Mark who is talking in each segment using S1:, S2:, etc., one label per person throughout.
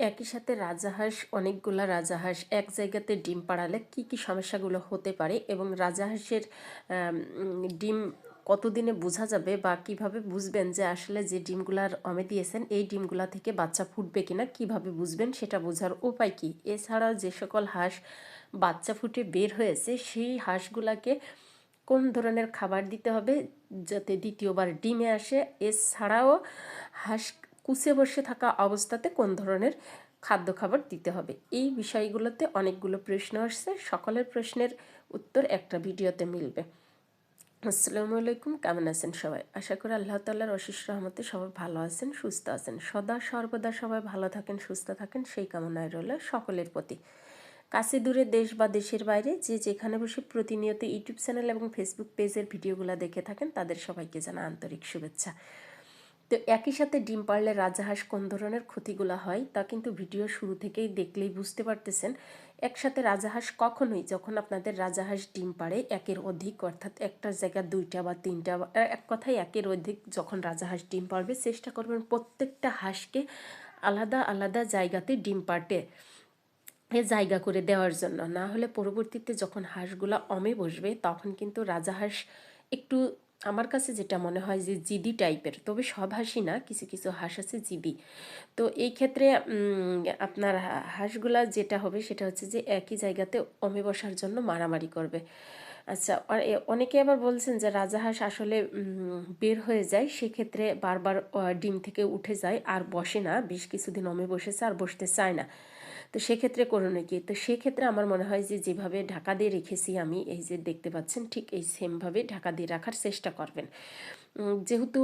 S1: একই সাথে রাজাহাঁস, অনেকগুলা রাজাহাঁস এক জায়গাতে ডিম পাড়ালে কি কি সমস্যাগুলো হতে পারে এবং রাজাহাঁসের ডিম কতদিনে বোঝা যাবে বা কীভাবে বুঝবেন যে আসলে যে ডিমগুলার অমে দিয়েছেন, এই ডিমগুলা থেকে বাচ্চা ফুটবে কিনা, কীভাবে বুঝবেন সেটা বোঝার উপায় কি? এছাড়াও যে সকল হাঁস বাচ্চা ফুটে বের হয়েছে, সেই হাঁসগুলাকে কোন ধরনের খাবার দিতে হবে যাতে দ্বিতীয়বার ডিমে আসে? এছাড়াও হাঁস কুচে বসে থাকা অবস্থাতে কোন ধরনের খাদ্য খাবার দিতে হবে? এই বিষয়গুলোতে অনেকগুলো প্রশ্ন আসছে। সকলের প্রশ্নের উত্তর একটা ভিডিওতে মিলবে। আসসালামু আলাইকুম, কেমন আছেন সবাই? আশা করি আল্লাহ তাল্লাহর অশিস রহমতে সবাই ভালো আছেন, সুস্থ আছেন। সদা সর্বদা সবাই ভালো থাকেন, সুস্থ থাকেন, সেই কামনায় রইল সকলের প্রতি। কাছে দূরে দেশ বা দেশের বাইরে যে যেখানে বসে প্রতিনিয়ত ইউটিউব চ্যানেল এবং ফেসবুক পেজের ভিডিওগুলো দেখে থাকেন, তাদের সবাইকে জানা আন্তরিক শুভেচ্ছা। তো একই সাথে ডিম পারলে রাজাহাঁস কোন ধরনের ক্ষতিগুলো হয়, তা কিন্তু ভিডিও শুরু থেকেই দেখলেই বুঝতে পারতেছেন। একসাথে রাজাহাঁস কখনোই যখন আপনাদের রাজাহাঁস ডিম পাড়ে, একের অধিক, অর্থাৎ একটা জায়গা দুইটা বা তিনটা এক কথায় একের অধিক যখন রাজাহাঁস ডিম পারবে চেষ্টা করবেন প্রত্যেকটা হাঁসকে আলাদা আলাদা জায়গাতে ডিম পাড়তে, এ জায়গা করে দেওয়ার জন্য। না হলে পরবর্তীতে যখন হাঁসগুলা অমে বসবে, তখন কিন্তু রাজাহাঁস একটু আমার কাছে যেটা মনে হয় যে জিদি টাইপের, তবে সব হাঁসই না, কিছু কিছু হাঁস আছে জিদি তো এই ক্ষেত্রে আপনার হাঁসগুলা যেটা হবে সেটা হচ্ছে যে একই জায়গাতে অমে বসার জন্য মারামারি করবে। আচ্ছা অনেকে আবার বলছেন যে রাজাহাঁস আসলে বের হয়ে যায়, সেক্ষেত্রে বারবার ডিম থেকে উঠে যায়, আর বসে না, বেশ কিছুদিন অমে বসেছে, আর বসতে চায় না। তো সেক্ষেত্রে করো নাকি? তো সেক্ষেত্রে আমার মনে হয় যে যেভাবে ঢাকা দিয়ে রেখেছি আমি, এই যে দেখতে পাচ্ছেন, ঠিক এই সেমভাবে ঢাকা দিয়ে রাখার চেষ্টা করবেন। যেহেতু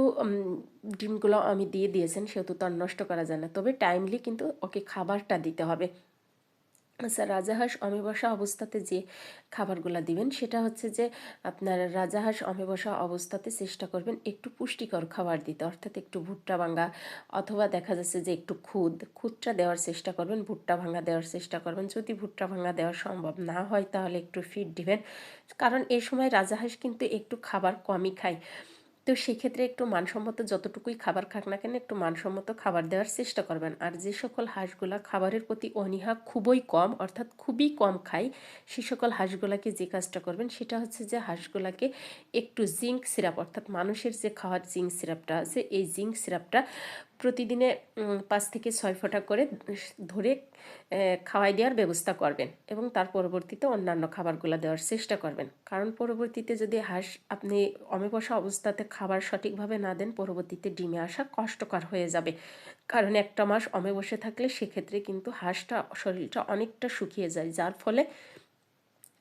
S1: ডিমগুলো আমি দিয়ে দিয়েছেন, সেহেতু তো আর নষ্ট করা যায় না। তবে টাইমলি কিন্তু ওকে খাবারটা দিতে হবে। আচ্ছা রাজাহাঁস অমেবসা অবস্থাতে যে খাবারগুলো দিবেন, সেটা হচ্ছে যে আপনার রাজাহাঁস অমেবসা অবস্থাতে চেষ্টা করবেন একটু পুষ্টিকর খাবার দিতে। অর্থাৎ একটু ভুট্টা ভাঙ্গা অথবা দেখা যাচ্ছে যে একটু খুদ, খুদটা দেওয়ার চেষ্টা করবেন, ভুট্টা ভাঙ্গা দেওয়ার চেষ্টা করবেন। যদি ভুট্টা ভাঙ্গা দেওয়া সম্ভব না হয়, তাহলে একটু ফিড দিবেন। কারণ এই সময় রাজাহাঁস কিন্তু একটু খাবার কমই খায়। তো সেক্ষেত্রে একটু মানসম্মত যতটুকুই খাবার খাক না কেন, একটু মানসম্মত খাবার দেওয়ার চেষ্টা করবেন। আর যে সকল হাঁসগুলা খাবারের প্রতি অনীহা খুবই কম, অর্থাৎ খুবই কম খায়, সে সকল হাঁসগুলাকে যে কাজটা করবেন সেটা হচ্ছে যে হাঁসগুলাকে একটু জিঙ্ক সিরাপ, অর্থাৎ মানুষের যে খাওয়ার জিঙ্ক সিরাপটা আছে, এই জিঙ্ক সিরাপটা প্রতিদিনে পাঁচ থেকে ছয় ফোঁটা করে ধরে খাওয়াই দেওয়ার ব্যবস্থা করবেন এবং তার পরবর্তীতে অন্যান্য খাবারগুলো দেওয়ার চেষ্টা করবেন। কারণ পরবর্তীতে যদি হাঁস, আপনি অমেবসা অবস্থাতে খাবার সঠিকভাবে না দেন, পরবর্তীতে ডিমে আসা কষ্টকর হয়ে যাবে। কারণ একটা মাস অমে বসে থাকলে সেক্ষেত্রে কিন্তু হাঁসটা, শরীরটা অনেকটা শুকিয়ে যায়, যার ফলে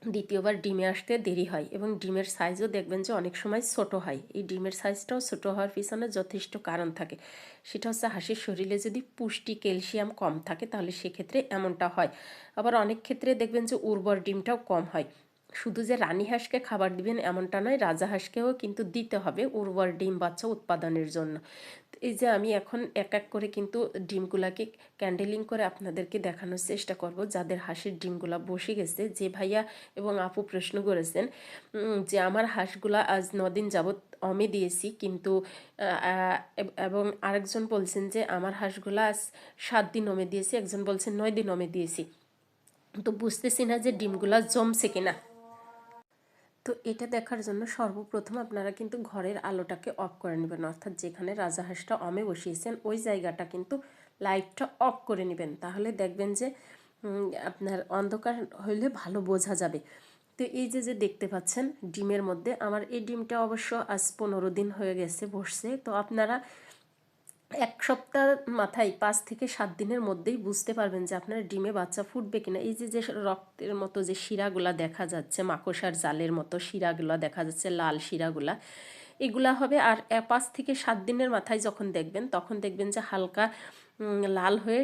S1: দ্বিতীয়বার ডিমে আসতে দেরি হয় এবং ডিমের সাইজও দেখবেন যে অনেক সময় ছোট হয়। এই ডিমের সাইজটাও ছোট হওয়ার পিছনে যথেষ্ট কারণ থাকে। সেটা হচ্ছে হাসির শরীরে যদি পুষ্টি ক্যালসিয়াম কম থাকে তাহলে সেক্ষেত্রে এমনটা হয়। আবার অনেক ক্ষেত্রে দেখবেন যে উর্বর ডিমটাও কম হয়। শুধু যে রানী হাঁসকে খাবার দিবেন এমনটা নয়, রাজা হাঁসকেও কিন্তু দিতে হবে উর্বর ডিম বাচ্চা উৎপাদনের জন্য। এই যে আমি এখন এক এক করে কিন্তু ডিমগুলাকে ক্যান্ডেলিং করে আপনাদেরকে দেখানোর চেষ্টা করব, যাদের হাঁসের ডিমগুলা বসে গেছে। যে ভাইয়া এবং আপু প্রশ্ন করেছেন যে আমার হাঁসগুলা আজ নদিন যাবৎ অমে দিয়েছি, কিন্তু এবং আরেকজন বলছেন যে আমার হাঁসগুলা আজ সাত দিন অমে দিয়েছি, একজন বলছেন নয় দিন অমে দিয়েছি। তো বুঝতেছি না যে ডিমগুলা জমছে কিনা। তো এটা দেখার জন্য সর্বপ্রথম আপনারা কিন্তু ঘরের আলোটাকে অফ করে নেবেন। অর্থাৎ যেখানে রাজাহাঁসটা অমে বসিয়েছেন, ওই জায়গাটা কিন্তু লাইটটা অফ করে নেবেন। তাহলে দেখবেন যে আপনার অন্ধকার হইলে ভালো বোঝা যাবে। তো এই যে যে দেখতে পাচ্ছেন ডিমের মধ্যে, আমার এই ডিমটা অবশ্য আজ পনেরো দিন হয়ে গেছে বসছে। তো আপনারা এক সপ্তাহ মাথায় পাঁচ থেকে সাত দিনের মধ্যেই বুঝতে পারবেন যে আপনার ডিমে বাচ্চা ফুটবে কিনা। এই যে যে রক্তের মতো যে শিরাগুলা দেখা যাচ্ছে মাকসার জালের মতো শিরাগুলা দেখা যাচ্ছে, লাল শিরাগুলা, এগুলা হবে। আর পাঁচ থেকে সাত দিনের মাথায় যখন দেখবেন, তখন দেখবেন যে হালকা লাল হয়ে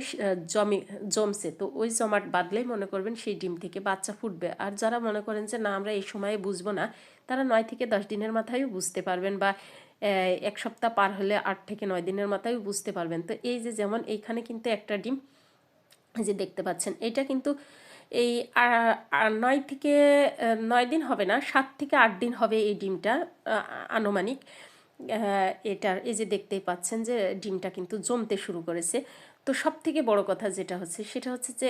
S1: জমে, জমছে। তো ওই জমাট বাদলেই মনে করবেন সেই ডিম থেকে বাচ্চা ফুটবে। আর যারা মনে করেন যে, না, আমরা এই সময়ে বুঝব না, তারা নয় থেকে দশ দিনের মাথায়ও বুঝতে পারবেন বা এক সপ্তাহ পার হলে আট থেকে নয় দিনের মাথায় বুঝতে পারবেন। তো এই যে যেমন এইখানে কিন্তু একটা ডিম যে দেখতে পাচ্ছেন, এটা কিন্তু এই নয় থেকে নয় দিন হবে না, সাত থেকে আট দিন হবে এই ডিমটা আনুমানিক। এটার, এই যে দেখতেই পাচ্ছেন যে ডিমটা কিন্তু জমতে শুরু করেছে। তো সব থেকে বড় কথা যেটা হচ্ছে, সেটা হচ্ছে যে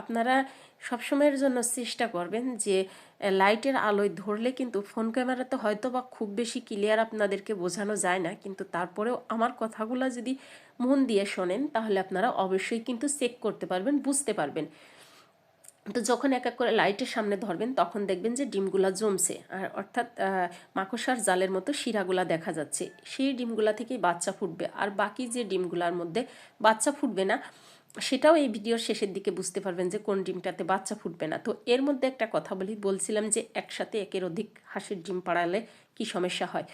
S1: আপনারা সবসময়ের জন্য চেষ্টা করবেন যে লাইটের আলোয় ধরলে কিন্তু ফোন ক্যামেরাতে হয়তো বা খুব বেশি ক্লিয়ার আপনাদেরকে বোঝানো যায় না। কিন্তু তারপরেও আমার কথাগুলো যদি মন দিয়ে শোনেন, তাহলে আপনারা অবশ্যই কিন্তু চেক করতে পারবেন, বুঝতে পারবেন। তো যখন এক এক করে লাইটের সামনে ধরবেন তখন দেখবেন যে ডিমগুলা জমছে। আর অর্থাৎ আহ, মাকড়সার জালের মতো শিরাগুলা দেখা যাচ্ছে। সেই ডিমগুলা থেকেই বাচ্চা ফুটবে। আর বাকি যে ডিমগুলার মধ্যে বাচ্চা ফুটবে না সেটাও এই ভিডিওর শেষের দিকে বুঝতে পারবেন যে কোন ডিমটাতে বাচ্চা ফুটবে না। তো এর মধ্যে একটা কথা বলি বলছিলাম যে একসাথে একের অধিক হাঁসের ডিম পাড়ালে কি সমস্যা হয়?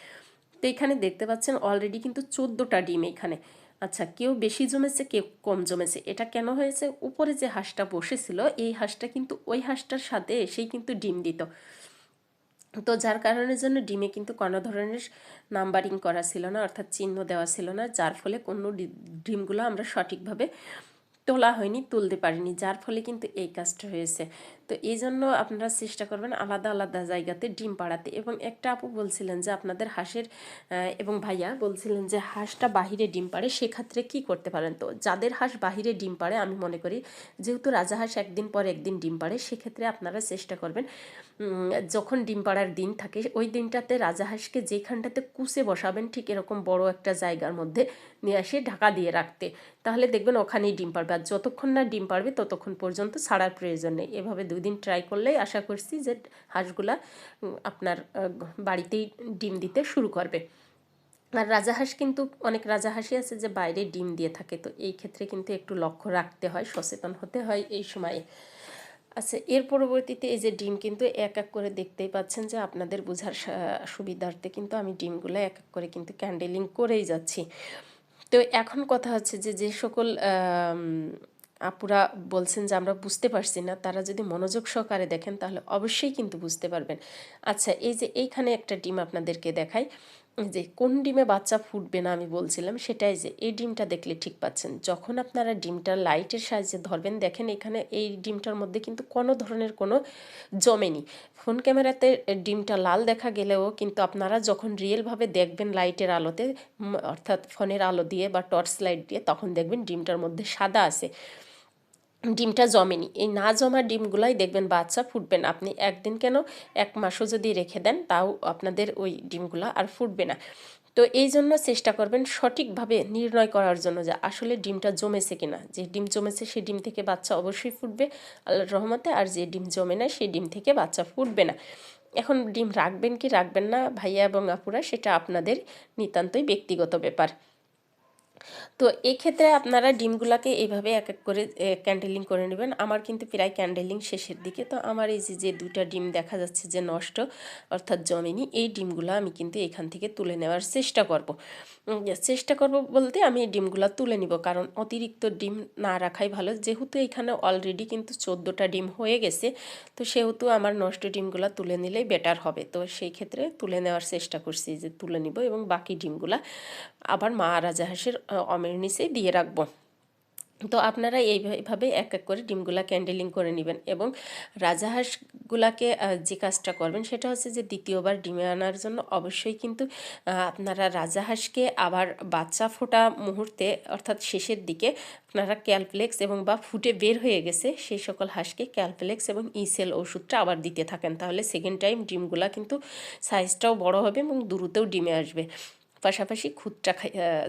S1: তো এখানে দেখতে পাচ্ছেন অলরেডি কিন্তু চোদ্দোটা ডিম এখানে। আচ্ছা কেউ বেশি জমেছে, কেউ কম জমেছে। এটা কেন হয়েছে? উপরে যে হাঁসটা বসেছিল, এই হাঁসটা কিন্তু ওই হাঁসটার সাথে এসেই কিন্তু ডিম দিত। তো যার কারণের জন্য ডিমে কিন্তু কোনো ধরনের নাম্বারিং করা ছিল না, অর্থাৎ চিহ্ন দেওয়া ছিল না, যার ফলে কোনো ডিমগুলো আমরা সঠিকভাবে তোলা হয়নি, তুলতে পারিনি, যার ফলে কিন্তু এই কাজটা হয়েছে। তো এই জন্য আপনারা চেষ্টা করবেন আলাদা আলাদা জায়গাতে ডিম পাড়াতে। এবং একটা আপু বলছিলেন যে আপনাদের হাঁসের এবং ভাইয়া বলছিলেন যে হাঁসটা বাহিরে ডিম পাড়ে, সেক্ষেত্রে কি করতে পারেন? তো যাদের হাঁস বাহিরে ডিম পাড়ে, আমি মনে করি যেহেতু রাজা হাঁস একদিন পর একদিন ডিম পাড়ে, সেক্ষেত্রে আপনারা চেষ্টা করবেন যখন ডিম পাড়ার দিন থাকে, ওই দিনটাতে রাজাহাঁসকে যেখানটাতে কুচে বসাবেন, ঠিক এরকম বড় একটা জায়গার মধ্যে নিয়ে এসে ঢাকা দিয়ে রাখতে। তাহলে দেখবেন ওখানেই ডিম পারবে আর যতক্ষণ না ডিম পারবে ততক্ষণ পর্যন্ত ছাড়ার প্রয়োজন নেই। এভাবে দুই দিন ট্রাই করলেই আশা করছি যে হাঁসগুলা আপনার বাড়িতেই ডিম দিতে শুরু করবে। আর রাজাহাঁস কিন্তু, অনেক রাজাহাঁসই আছে যে বাইরে ডিম দিয়ে থাকে। তো এই ক্ষেত্রে কিন্তু একটু লক্ষ্য রাখতে হয়, সচেতন হতে হয় এই সময়ে। আচ্ছা এর পরবর্তীতে এই যে ডিম কিন্তু এক এক করে দেখতেই পাচ্ছেন যে আপনাদের বোঝার সুবিধার্থে কিন্তু আমি ডিমগুলো এক এক করে কিন্তু ক্যান্ডেলিং করেই যাচ্ছি। তো এখন কথা হচ্ছে যে যে সকল আপুরা বলছেন যে আমরা বুঝতে পারছি না, তারা যদি মনোযোগ সহকারে দেখেন তাহলে অবশ্যই কিন্তু বুঝতে পারবেন। আচ্ছা এই যে এইখানে একটা ডিম আপনাদেরকে দেখাই। যে কোন ডিমে বাচ্চা ফুটবে না আমি বলছিলাম, সেটাই যে এই ডিমটা দেখলে ঠিক পাচ্ছেন। যখন আপনারা ডিমটা লাইটের সাহায্যে ধরবেন, দেখেন এখানে এই ডিমটার মধ্যে কিন্তু কোনো ধরনের কোনো জমেনি ফোন ক্যামেরাতে ডিমটা লাল দেখা গেলেও কিন্তু আপনারা যখন রিয়েলভাবে দেখবেন লাইটের আলোতে অর্থাৎ ফোনের আলো দিয়ে বা টর্চ লাইট দিয়ে, তখন দেখবেন ডিমটার মধ্যে সাদা আছে। ডিমটা জমেনি। এই না জমা ডিমগুলাই দেখবেন বাচ্চা ফুটবে না আপনি একদিন কেন এক মাসও যদি রেখে দেন, তাও আপনাদের ওই ডিমগুলো আর ফুটবে না। তো এই জন্য চেষ্টা করবেন সঠিকভাবে নির্ণয় করার জন্য যে আসলে ডিমটা জমেছে কিনা। যে ডিম জমেছে সেই ডিম থেকে বাচ্চা অবশ্যই ফুটবে আল্লাহর রহমতে, আর যে ডিম জমে না সেই ডিম থেকে বাচ্চা ফুটবে না। এখন ডিম রাখবেন কি রাখবেন না ভাইয়া এবং আপুরা, সেটা আপনাদের নিতান্তই ব্যক্তিগত ব্যাপার। তো এক্ষেত্রে আপনারা ডিমগুলাকে এইভাবে এক এক করে ক্যান্ডেলিং করে নেবেন। আমার কিন্তু প্রায় ক্যান্ডেলিং শেষের দিকে। তো আমার এই যে যে দুটা ডিম দেখা যাচ্ছে যে নষ্ট অর্থাৎ জমেনি এই ডিমগুলো আমি কিন্তু এখান থেকে তুলে নেওয়ার চেষ্টা করব। চেষ্টা করব বলতে আমি এই ডিমগুলো তুলে নিব। কারণ অতিরিক্ত ডিম না রাখাই ভালো। যেহেতু এখানে অলরেডি কিন্তু চোদ্দোটা ডিম হয়ে গেছে তো সেহেতু আমার নষ্ট ডিমগুলো তুলে নিলেই বেটার হবে। তো সেই ক্ষেত্রে তুলে নেওয়ার চেষ্টা করছি যে তুলে নিব এবং বাকি ডিমগুলা আবার মা রাজাহাঁসের আহ, অমের নিচে দিয়ে রাখব। তো আপনারা এইভাবে এক এক করে ডিমগুলা ক্যান্ডেলিং করে নেবেন এবং রাজাহাঁসগুলাকে যে কাজটা করবেন সেটা হচ্ছে যে দ্বিতীয়বার ডিমে আনার জন্য অবশ্যই কিন্তু আপনারা রাজাহাঁসকে আবার বাচ্চা ফোটা মুহূর্তে অর্থাৎ শেষের দিকে আপনারা ক্যালপ্লেক্স এবং বা ফুটে বের হয়ে গেছে সেই সকল হাঁসকে ক্যালপ্লেক্স এবং ইসেল ওষুধটা আবার দিতে থাকেন। তাহলে সেকেন্ড টাইম ডিমগুলা কিন্তু সাইজটাও বড় হবে এবং দ্রুতও ডিমে আসবে। পাশাপাশি আহ,